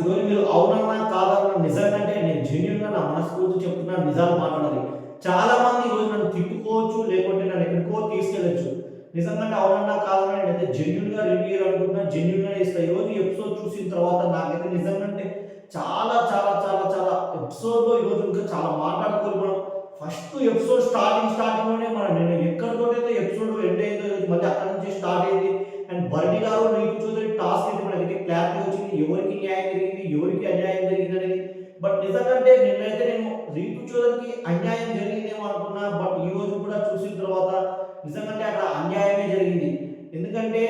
ఈరోజు మీరు అవునన్నా కాదన్నా నిజంగానే నేను జెన్యున్గా నా మనస్ఫూర్తి చెప్తున్నా నిజాలు మాట్లాడాలి. చాలా మంది ఈరోజు నన్ను తిట్టుకోవచ్చు లేకుంటే నన్ను ఎక్కడికో తీసుకెళ్ళచ్చు. నిజంగా అవునన్నా కాదన్నా నేనైతే జెన్యున్గా రివ్యూ అనుకుంటున్నా జెన్యున్గా ఇస్తా ఈరోజు ఎపిసోడ్ చూసిన తర్వాత నాకైతే నిజంగానే చాలా చాలా చాలా చాలా ఎపిసోడ్లో ఈరోజు ఇంకా చాలా మాట్లాడుకోవాలి మనం ఫస్ట్ ఎపిసోడ్ స్టార్టింగ్ స్టార్టింగ్లోనే మనం నేను ఎక్కడితోటైతే ఎపిసోడ్ ఎండ్ అయిందో మళ్ళీ అక్కడ నుంచి స్టార్ట్ అయింది. అండ్ బర్డీ గారు నీకు చూద్దాం క్లారిటీ వచ్చింది ఎవరికి న్యాయం జరిగింది? ఎవరికి అన్యాయం జరిగింది అనేది బట్ నిజంగానే నిన్నైతే నేను అయితేమో రీపు చోదరికి అన్యాయం జరిగిందేమో అనుకున్నా. బట్ ఈ రోజు కూడా చూసిన తర్వాత నిజంగానే అక్కడ అన్యాయమే జరిగింది. ఎందుకంటే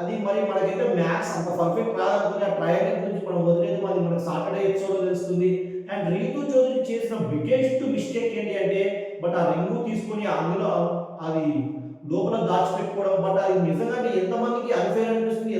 అది మరి మనకైతే మ్యాథ్స్ అంత పర్ఫెక్ట్ రాదనుకుని ఆ ట్రయాంగిల్ గురించి మనం వదిలేదు. మరి మనకు సాటర్డే ఎపిసోడ్ తెలుస్తుంది. అండ్ రింగు చౌదరి చేసిన బిగ్గెస్ట్ మిస్టేక్ ఏంటి అంటే బట్ ఆ రింగు తీసుకొని అందులో అది లోపల దాచిపెట్టుకోవడం. బట్ అది నిజంగా ఎంతమందికి అన్ఫేర్ అనిపిస్తుంది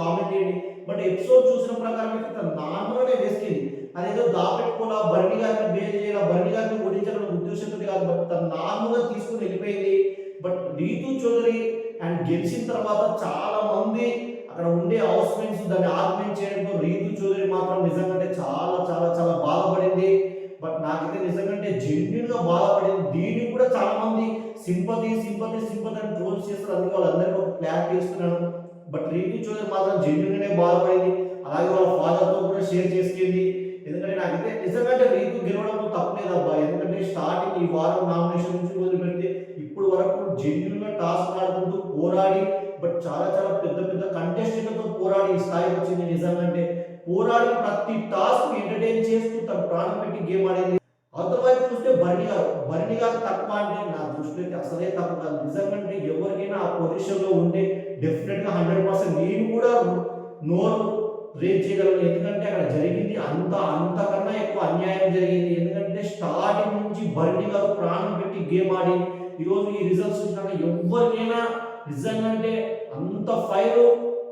కామెంట్ చేయండి. బట్ ఎపిసోడ్ చూసిన ప్రకారం అయితే తన నార్మల్గానే వేసుకుంది అదేదో దాపెట్టుకోలా భరణి గారిని బేల్ చేయాలా భరణి గారిని ఓడించాలన్న ఉద్దేశంతో కాదు బట్ తన నార్మల్గా తీసుకుని వెళ్ళిపోయింది. బట్ రీతు చౌదరి అండ్ గెలిచిన తర్వాత చాలా మంది అక్కడ ఉండే హౌస్ దాన్ని ఆర్గ్యుమెంట్ చేయడంతో రీతు చౌదరి మాత్రం నిజంగా చాలా చాలా చాలా బాధపడింది. బట్ నాకైతే నిజంగా జెన్యున్గా బాధపడింది. దీన్ని కూడా చాలా మంది సింపతి సింపతి సింపతి అని ట్రోల్స్ చేస్తారు. అందుకే వాళ్ళందరికీ ఒక క్లారిటీ ఇస్తున్నాను బట్ రీతు చౌదరి మాత్రం జెన్యున్గానే బాధపడింది. అలాగే వాళ్ళ ఫాదర్తో కూడా షేర్ చేసుకుంది. ఎందుకంటే నాకైతే నిజంగా రీతు గెలవడంలో తప్పలేదబ్బా ఎందుకంటే స్టార్టింగ్ ఈ వారం నామినేషన్ నుంచి మొదలు ఇప్పుడు వరకు జెన్యున్గా టాస్క్ ఆడుకుంటూ పోరాడి బట్ చాలా చాలా పెద్ద పెద్ద కంటెస్టెంట్లతో పోరాడి ఈ స్థాయి వచ్చింది నిజంగా పోరాడి ప్రతి టాస్క్ ఎంటర్టైన్ చేస్తూ తన ప్రాణం పెట్టి గేమ్ ఆడేది. అవతలవైపు చూస్తే భరణి గారు. భరణి గారు తక్కువ అంటే నా దృష్టిలో అయితే అసలే తక్కువ నిజంగా ఎవరికైనా ఆ పొజిషన్లో ఉంటే డెఫినెట్గా హండ్రెడ్ పర్సెంట్ నేను కూడా నోరు రేట్ చేయగలను. ఎందుకంటే అక్కడ జరిగింది అంత అంతకన్నా ఎక్కువ అన్యాయం జరిగింది. ఎందుకంటే స్టార్టింగ్ నుంచి భరణి గారు ప్రాణం పెట్టి గేమ్ ఆడి ఈరోజు ఈ రిజల్ట్స్ వచ్చినాక ఎవరికైనా నిజంగా అంటే అంత ఫైర్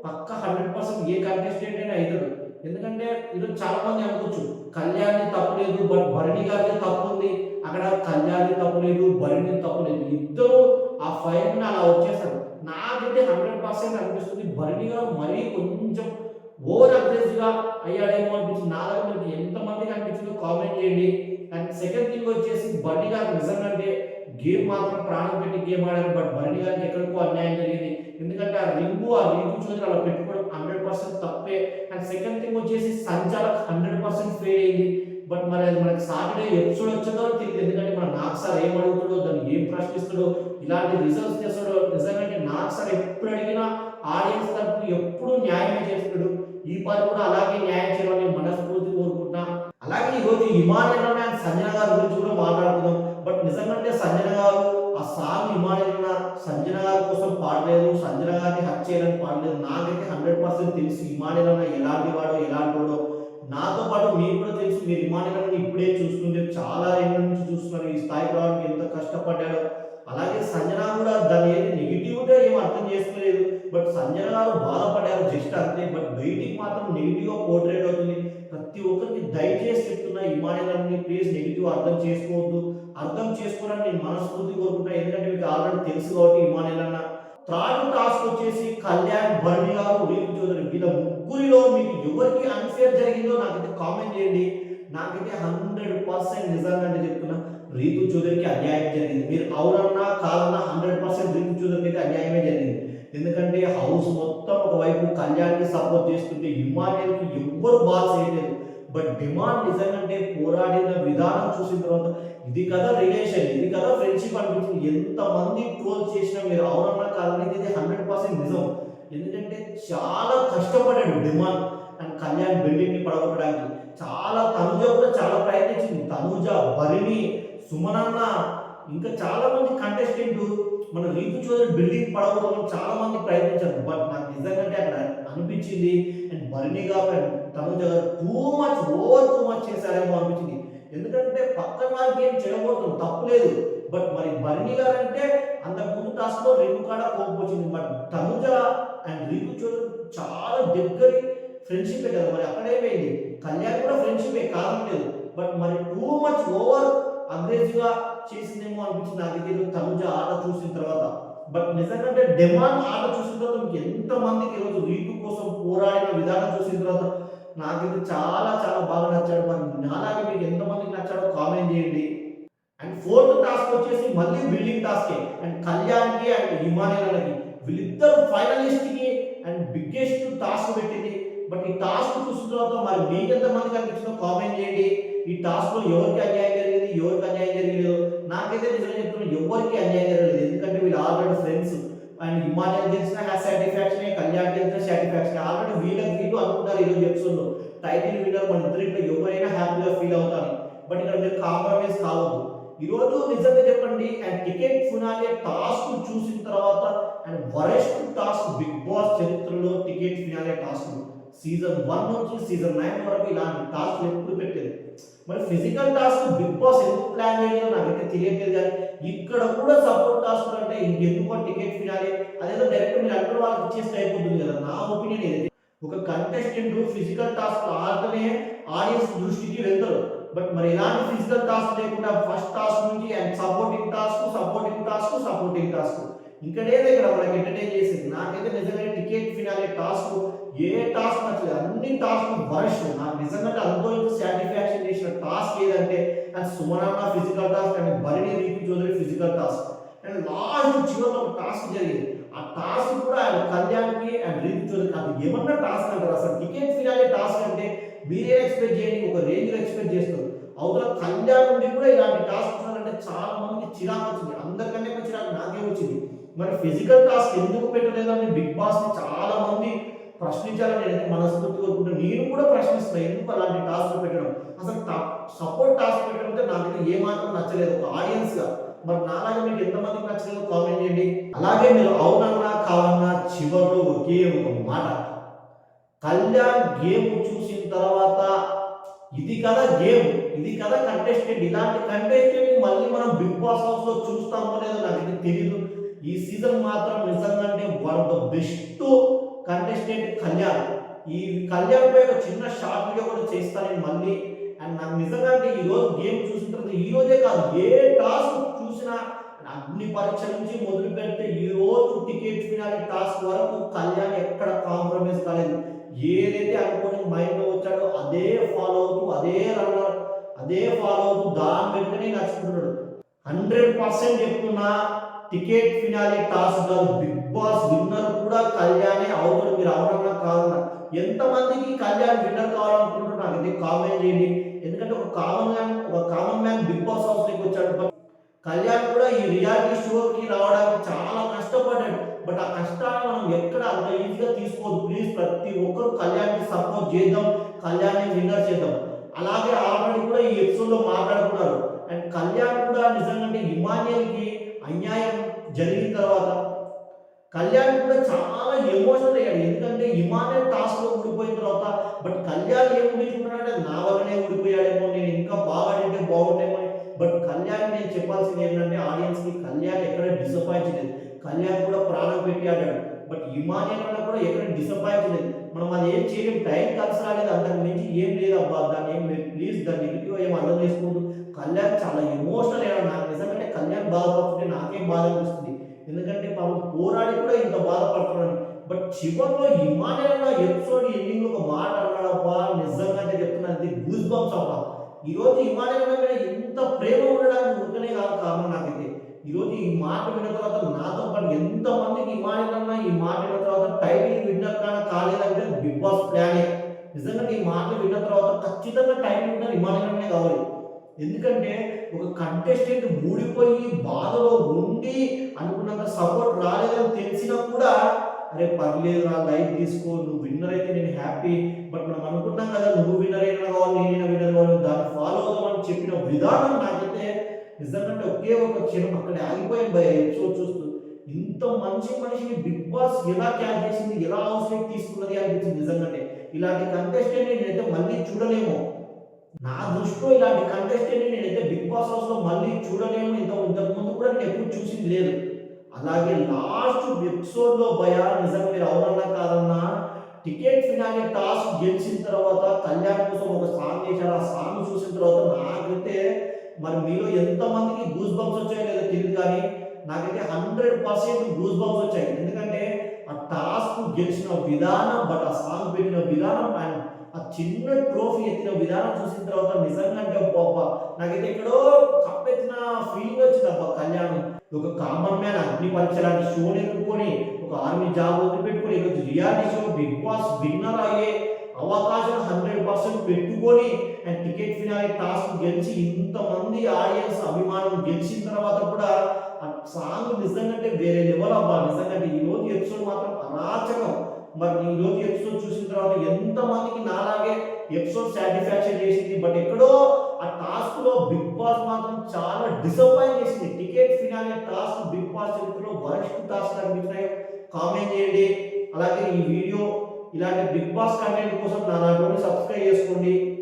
పక్క హండ్రెడ్ పర్సెంట్ ఏ కంటెస్టెంట్ అయినా అవుతాడు ఎందుకంటే ఈరోజు చాలా మంది అనుకోవచ్చు కళ్యాణి తప్పు లేదు బట్ భరణి గారికి తప్పు ఉంది. అక్కడ కళ్యాణి తప్పు లేదు భరణి తప్పు లేదు. ఇద్దరు ఆ ఫైర్ అలా వచ్చేస్తారు. నాకైతే హండ్రెడ్ పర్సెంట్ అనిపిస్తుంది. భరణి గారు మరీ కొంచెం ఓవర్ అగ్రెసివ్గా అయ్యాడేమో అనిపించింది. నా దగ్గర మీకు ఎంతమందికి అనిపించిందో కామెంట్ చేయండి. అండ్ సెకండ్ థింగ్ వచ్చేసి భరణి గారు నిజంగా అంటే గేమ్ మాత్రం ప్రాణం పెట్టి గేమ్ ఆడారు. బట్ భరణి గారికి ఎక్కడికో అన్యాయం జరిగింది. ఎందుకంటే ఆ రింగు ఆ రింగు చూసి అలా పెట్టుకోవడం హండ్రెడ్ పర్సెంట్ తప్పే. అండ్ సెకండ్ థింగ్ వచ్చేసి సంచాలక్ హండ్రెడ్ పర్సెంట్ ఫెయిల్ అయింది. బట్ మరి అది మనకి సాటర్డే ఎపిసోడ్ వచ్చిందో తెలియదు. ఎందుకంటే మన నాకు సార్ ఏం అడుగుతాడో దాన్ని ఏం ప్రశ్నిస్తాడో ఇలాంటి రిజల్ట్స్ చేస్తాడో నిజంగా నాకు సార్ ఎప్పుడు అడిగినా ఆడియన్స్ తరపు ఎప్పుడు న్యాయమే చేస్తాడు. ఈ పని కూడా అలాగే న్యాయం చేయాలని మనస్ఫూర్తి కోరుకుంటున్నా. అలాగే ఈరోజు రోజు సంజన గారి గురించి కూడా మాట్లాడుకుందాం. బట్ నిజంగానే సంజన గారు ఆ సాంగ్ హిమాలయన సంజన గారి కోసం పాడలేదు. సంజన గారిని హక్ చేయాలని పాడలేదు. నాకైతే హండ్రెడ్ పర్సెంట్ తెలుసు హిమాలయన ఎలాంటి వాడో ఎలాంటి వాడో. నాతో పాటు మీకు కూడా తెలుసు మీ హిమాలయన్ ఇప్పుడే చూస్తుంటే చాలా ఏళ్ళ నుంచి చూస్తున్నారు. ఈ స్థాయికి రావడానికి ఎంత కష్టపడ్డాడో. అలాగే సంజన కూడా దాని ఏది నెగిటివ్గా ఏం అర్థం చేసుకోలేదు. బట్ సంజన గారు బాధపడ్డారు జస్ట్ అంతే. బట్ బయటికి మాత్రం నెగిటివ్గా పోర్ట్రేట్ అవుతుంది. ప్రతి ఒక్కరికి దయచేసి చెప్తున్నా హిమాలయాన్ని ప్లీజ్ నెగిటివ్ అర్థం చేసుకోవద్దు. అర్థం చేసుకోవాలని నేను మనస్ఫూర్తి కోరుకుంటా ఎందుకంటే మీకు ఆల్రెడీ తెలుసు కాబట్టి హిమాలయన్న థర్డ్ టాస్క్ వచ్చేసి కళ్యాణ్ ఎవరికి అన్ఫేర్ జరిగిందో నాకైతే కామెంట్ చేయండి. నాకైతే హండ్రెడ్ పర్సెంట్ నిజంగా అంటే చెప్తున్నా రీతు చౌదరికి అన్యాయం జరిగింది. మీరు అవునన్నా కాదన్నా హండ్రెడ్ పర్సెంట్ రీతు చౌదరికి అయితే అన్యాయమే జరిగింది. ఎందుకంటే హౌస్ మొత్తం ఒకవైపు కళ్యాణ్కి సపోర్ట్ చేస్తుంటే హిమాలయానికి ఎవ్వరు బాల్ చేయలేదు. బట్ డిమాండ్ నిజంగా పోరాడిన విధానం చూసిన తర్వాత ఇది కదా రిలేషన్ ఇది కదా ఫ్రెండ్షిప్ అనిపించింది. ఎంతమంది ట్రోల్ చేసినా మీరు అవునన్నా కాదని ఇది హండ్రెడ్ పర్సెంట్ నిజం. ఎందుకంటే చాలా కష్టపడ్డాడు డిమాండ్. అండ్ కళ్యాణ్ బిల్డింగ్ని పడగొట్టడానికి చాలా తనుజ కూడా చాలా ప్రయత్నించింది. తనుజ భరిణి సుమనన్న ఇంకా చాలా మంది కంటెస్టెంట్ మన రీతు చౌదరి బిల్డింగ్ పడగొట్టడం చాలా మంది ప్రయత్నించారు. బట్ నాకు నిజంగా అక్కడ అనిపించింది అండ్ భరణి గారు అండ్ తనుజ గారు too much over too much చేశారేమో అనిపించింది. ఎందుకంటే పక్కన వారికి ఏం చేయకూడదు తప్పులేదు బట్ మరి భరణి గారు అంటే అంతకుముందు ముందు రెండు కాడ కోపం బట్ తనుజ అండ్ రీతు చౌదరి చాలా దగ్గరికి ఫ్రెండ్షిప్ కదా మరి అక్కడైపోయింది కళ్యాణ్ కూడా ఫ్రెండ్షిప్ కాదనలేదు బట్ మరి టూ మచ్ ఓవర్ అగ్రెసివ్గా చేసిందేమో అనిపించింది నాకు తెలియదు తనుజ ఆట చూసిన తర్వాత. బట్ నిజంగా డిమాండ్ ఆట చూసిన తర్వాత మీకు ఎంత మందికి ఈరోజు రీతు కోసం పోరాడిన విధానం చూసిన తర్వాత నాకైతే చాలా చాలా బాగా నచ్చాడు. మరి నాలాగే మీకు ఎంతమందికి నచ్చాడో కామెంట్ చేయండి. అండ్ ఫోర్త్ టాస్క్ వచ్చేసి మళ్ళీ బిల్డింగ్ టాస్కే అండ్ కళ్యాణ్కి అండ్ హిమాలయాలకి. వీళ్ళిద్దరు ఫైనలిస్ట్కి అండ్ బిగ్గెస్ట్ టాస్క్ పెట్టింది. బట్ ఈ టాస్క్ చూసిన తర్వాత మరి మీకు ఎంతమంది కనిపించిందో కామెంట్ చేయండి. ఈ టాస్క్లో ఎవరికి అన్యాయం జరిగింది? ఎవరికి అన్యాయం జరిగలేదు నాకైతే నిజంగా చెప్తున్నా ఎవరికి అన్యాయం జరగలేదు. ఎందుకంటే వీళ్ళు ఆల్రెడీ ఫ్రెండ్స్ అండ్ హిమాలయం గెలిచిన సాటిస్ఫాక్షన్ కళ్యాణ్ తెలిసిన సాటిస్ఫాక్షన్ ఆల్రెడీ వీళ్ళకి వీళ్ళు అనుకుంటారు ఈరోజు ఎపిసోడ్ టైటిల్ విన్నర్ మన ఇద్దరిలో ఎవరైనా హ్యాపీగా ఫీల్ అవుతారు. బట్ ఇక్కడ మీరు కాంప్రమైజ్ కావద్దు. ఈ రోజు నిజంగా చెప్పండి అండ్ టికెట్ ఫినాలే టాస్క్ చూసిన తర్వాత and worst task big boss చరిత్రలో ticket finale task season one నుంచి సీజన్ నైన్ వరకు ఇలాంటి టాస్క్ ఎప్పుడు పెట్టేది మరి ఫిజికల్ టాస్క్ బిగ్ బాస్ ఎందుకు ప్లాన్ చేయలేదో నాకైతే తెలియట్లేదు కానీ ఇక్కడ కూడా సపోర్ట్ టాస్క్ అంటే ఇంకెందుకో టికెట్ ఫినాలి అదేదో డైరెక్ట్ మీరు అక్కడ వాళ్ళకి ఇచ్చేస్తే అయిపోతుంది కదా నా ఒపీనియన్ ఏదైతే ఒక కంటెస్టెంట్ ఫిజికల్ టాస్క్ ఆడితేనే ఆడియన్స్ దృష్టికి వెళ్తారు. బట్ మరి ఎలాంటి ఫిజికల్ టాస్క్ లేకుండా ఫస్ట్ టాస్క్ నుంచి and supporting task supporting task supporting task ఇక్కడేదే ఇక్కడ మనకి ఎంటర్టైన్ చేసేది. నాకైతే నిజంగా టికెట్ ఫినాలే టాస్క్ ఏ టాస్క్ నచ్చలేదు. అన్ని టాస్క్ వరస్ట్. నాకు నిజంగా అనుభవించి సాటిస్ఫాక్షన్ చేసిన టాస్క్ ఏదంటే అండ్ సుమనన్న ఫిజికల్ టాస్క్ అండ్ బలిని Rithi Chowdary physical task and last చివరిలో ఒక టాస్క్ జరిగింది. ఆ టాస్క్ కూడా ఆయన కళ్యాణ్కి అండ్ రీతి చౌదరికి అది ఏమన్నా టాస్క్ అంటారు. అసలు టికెట్ ఫినాలే టాస్క్ అంటే మీరే ఎక్స్పెక్ట్ చేయండి ఒక రేంజ్ ఎక్స్పెక్ట్ చేస్తారు. అవతల కళ్యాణ్ నుండి కూడా ఇలాంటి టాస్క్ అంటే చాలా మందికి చిరాకు వచ్చింది. అందరికంటే చిరాకు నాకే వచ్చింది. మరి ఫిజికల్ టాస్క్ ఎందుకు పెట్టలేదని బిగ్ బాస్ చాలా మంది ప్రశ్నించాలని నేనైతే మనస్ఫూర్తి కోరుకుంటాను నేను కూడా ప్రశ్నిస్తున్నాను ఎందుకు అలాంటి టాస్క్ పెట్టడం? అసలు సపోర్ట్ టాస్క్ పెట్టడం అంటే నాకు ఏ మాత్రం నచ్చలేదు. ఒక ఆడియన్స్గా. మరి నాలాగే మీకు ఎంతమందికి నచ్చలేదో కామెంట్ చేయండి. అలాగే మీరు అవునన్నా కావన్నా చివరిలో ఒకే ఒక మాట. కళ్యాణ్ గేమ్ చూసిన తర్వాత ఇది కదా గేమ్. ఇది కదా కంటెస్టెంట్ ఇలాంటి కంటెస్టెంట్ మళ్ళీ మనం బిగ్ బాస్ హౌస్లో చూస్తామో లేదో నాకు తెలియదు ఈ సీజన్ మాత్రం నిజంగా అంటే one of the best contestant Kalyan. ఈ కళ్యాణ్ పై ఒక చిన్న షార్ట్ వీడియో కూడా చేస్తాను మళ్ళీ. అండ్ నాకు నిజంగా అంటే ఈ రోజు గేమ్ చూసిన తర్వాత ఈ రోజే కాదు ఏ టాస్క్ చూసినా అగ్ని పరీక్ష నుంచి మొదలు పెడితే ఈ రోజు టికెట్ ఫినాలి టాస్క్ వరకు కళ్యాణ్ ఎక్కడ కాంప్రమైజ్ కాలేదు. ఏదైతే అనుకుని మైండ్లో వచ్చాడో అదే ఫాలో అవుతూ అదే రన్నర్ అదే ఫాలో అవుతూ దాని వెంటనే నడుచుకుంటున్నాడు. హండ్రెడ్ పర్సెంట్ చెప్తున్నా టికెట్ ఫినాలి టాస్క్ కాదు బిగ్ బాస్ విన్నర్ కూడా కళ్యాణే అవుతాడు మీరు అవడం కాదన్న ఎంతమందికి కళ్యాణ్ విన్నర్ కావాలనుకుంటున్నారు నాకు ఇది కామెంట్ చేయండి. ఎందుకంటే ఒక కామన్ మ్యాన్ ఒక కామన్ మ్యాన్ బిగ్ బాస్ హౌస్లోకి వచ్చాడు. కళ్యాణ్ కూడా ఈ రియాలిటీ షోకి రావడానికి చాలా కష్టపడ్డాడు. బట్ ఆ కష్టాన్ని మనం ఎక్కడ అంత ఈజీగా తీసుకోవద్దు. ప్లీజ్ ప్రతి ఒక్కరు కళ్యాణ్కి సపోర్ట్ చేద్దాం. కళ్యాణ్ని విన్నర్ చేద్దాం. అలాగే ఆల్రెడీ కూడా ఈ ఎపిసోడ్లో మాట్లాడుకున్నారు. అండ్ కళ్యాణ్ కూడా నిజంగా హిమాలయల్కి అన్యాయం జరిగిన తర్వాత కళ్యాణ్ కూడా చాలా ఎమోషనల్ అయ్యాడు. ఎందుకంటే ఇమానే టాస్క్లో ఊడిపోయిన తర్వాత బట్ కళ్యాణ్ ఏం ఊహించుకున్నాడంటే నా వల్లనే ఊడిపోయాడేమో నేను ఇంకా బాగా ఆడింటే బాగుండేమో బట్ కళ్యాణ్ నేను చెప్పాల్సింది ఏంటంటే ఆడియన్స్కి కళ్యాణ్ ఎక్కడ డిసప్పాయింట్ లేదు కళ్యాణ్ కూడా ప్రాణం పెట్టి ఆడాడు. బట్ హిమాలయ కూడా ఎక్కడ డిసప్పాయింట్ లేదు మనం అది ఏం చేయలేం. టైం కలిసి రాలేదు. అంతకు మించి ఏం లేదు. అబ్బా దాన్ని ఏం ప్లీజ్ దాన్ని నెగిటివ్ ఏం అర్థం చేసుకోవద్దు. కళ్యాణ్ చాలా ఎమోషనల్ అయ్యాడు. నాకు నిజంగానే కళ్యాణ్ బాధపడుతుంటే నాకేం బాధ అనిపిస్తుంది ఎందుకంటే పాపం పోరాడి కూడా ఇంత బాధపడుతున్నాను బట్ చివరిలో హిమాలయంలో ఎపిసోడ్ ఎండింగ్ ఒక మాట అన్నాడబ్బా నిజంగా అంటే చెప్తున్నాను ఇది గూస్ బంప్స్ అబ్బా. ఈరోజు హిమాలయాల హిమాలయంలో మీద ఇంత ప్రేమ ఉండడానికి ఉంటేనే కాదు కారణం నాకైతే. ఈ ఈ మాట విన్న తర్వాత నాతో పాటు ఎంతమందికి హిమాలయంలో ఈ మాట విన్న తర్వాత టైటిల్ విన్నర్ కానీ కాలేదంటే బిగ్ బాస్ ప్లానే. నిజంగా ఈ మాట విన్న తర్వాత ఖచ్చితంగా టైటిల్ విన్నర్ హిమాలయంలోనే కావాలి. ఎందుకంటే ఒక కంటెస్టెంట్ ఊడిపోయి బాధలో ఉండి అనుకున్నంత సపోర్ట్ రాలేదని తెలిసినా కూడా అరే పర్లేదు నా లైఫ్ తీసుకో నువ్వు విన్నర్ అయితే నేను హ్యాపీ బట్ మనం అనుకున్నాం కదా నువ్వు విన్నర్ అయినా కావాలి నేనైనా విన్నర్ కావాలి దాన్ని ఫాలో అవుదామని చెప్పిన విధానం నాకైతే నిజంగా ఒకే ఒక క్షణం అక్కడ ఆగిపోయింది భయ ఎపిసోడ్ చూస్తూ. ఇంత మంచి మనిషిని బిగ్ బాస్ ఎలా క్యాచ్ చేసింది ఎలా అవసరం తీసుకున్నది అనిపించింది నిజంగానే. ఇలాంటి కంటెస్టెంట్ నేనైతే మళ్ళీ చూడలేము. నా దృష్టిలో ఇలాంటి కంటెస్టెంట్ నేనైతే బిగ్ బాస్ హౌస్లో మళ్ళీ చూడలేము. ఇంత ఇంతకు ముందు కూడా నేను ఎప్పుడు చూసింది లేదు. అలాగే లాస్ట్ ఎపిసోడ్లో భయ నిజంగా మీరు అవునన్నా కాదన్నా టికెట్ ఫినాలే టాస్క్ గెలిచిన తర్వాత కళ్యాణ్ కోసం ఒక సాంగ్ చేశారు. ఆ సాంగ్ చూసిన తర్వాత నాకైతే మరి మీలో ఎంతమందికి గూస్ బంప్స్ వచ్చాయో లేదో తెలియదు కానీ నాకైతే హండ్రెడ్ పర్సెంట్ గూస్ బంప్స్ వచ్చాయి ఆ టాస్క్ గెలిచిన విధానం బట్ ఆ సాంగ్ పెట్టిన విధానం ఆయన ఆ చిన్న ట్రోఫీ ఎత్తిన విధానం చూసిన తర్వాత నిజంగా అంటే నాకైతే ఎక్కడో కప్పెత్తిన ఫీలింగ్ వచ్చింది అబ్బా కళ్యాణ్. ఒక కామన్ మ్యాన్ అగ్ని పరీక్ష లాంటి షోని ఎదుర్కొని ఒక ఆర్మీ జాబ్ వదిలిపెట్టుకొని ఈరోజు reality show Bigg Boss winner అయ్యే అవకాశం హండ్రెడ్ పర్సెంట్ పెట్టుకొని అండ్ టికెట్ ఫినాలి టాస్క్ గెలిచి ఇంతమంది ఆడియన్స్ అభిమానం గెలిచిన తర్వాత కూడా సాంగ్ నిజంగా వేరే లెవెల్ అబ్బా. నిజంగా అంటే ఈ రోజు ఎపిసోడ్ మాత్రం అరాచకం. మరి ఈ రోజు ఎపిసోడ్ చూసిన తర్వాత ఎంతమందికి నాలాగే ఎపిసోడ్ సాటిస్ఫాక్షన్ చేసింది? బట్ ఎక్కడో ఆ టాస్క్లో బిగ్ బాస్ మాత్రం చాలా డిసప్పాయింట్ చేసింది. Ticket finale task Bigg Boss చరిత్రలో వరస్ట్ టాస్క్ అనిపించినాయి కామెంట్ చేయండి. అలాగే ఈ వీడియో ఇలాంటి బిగ్ బాస్ కంటెంట్ కోసం నా నాకు సబ్స్క్రైబ్ చేసుకోండి.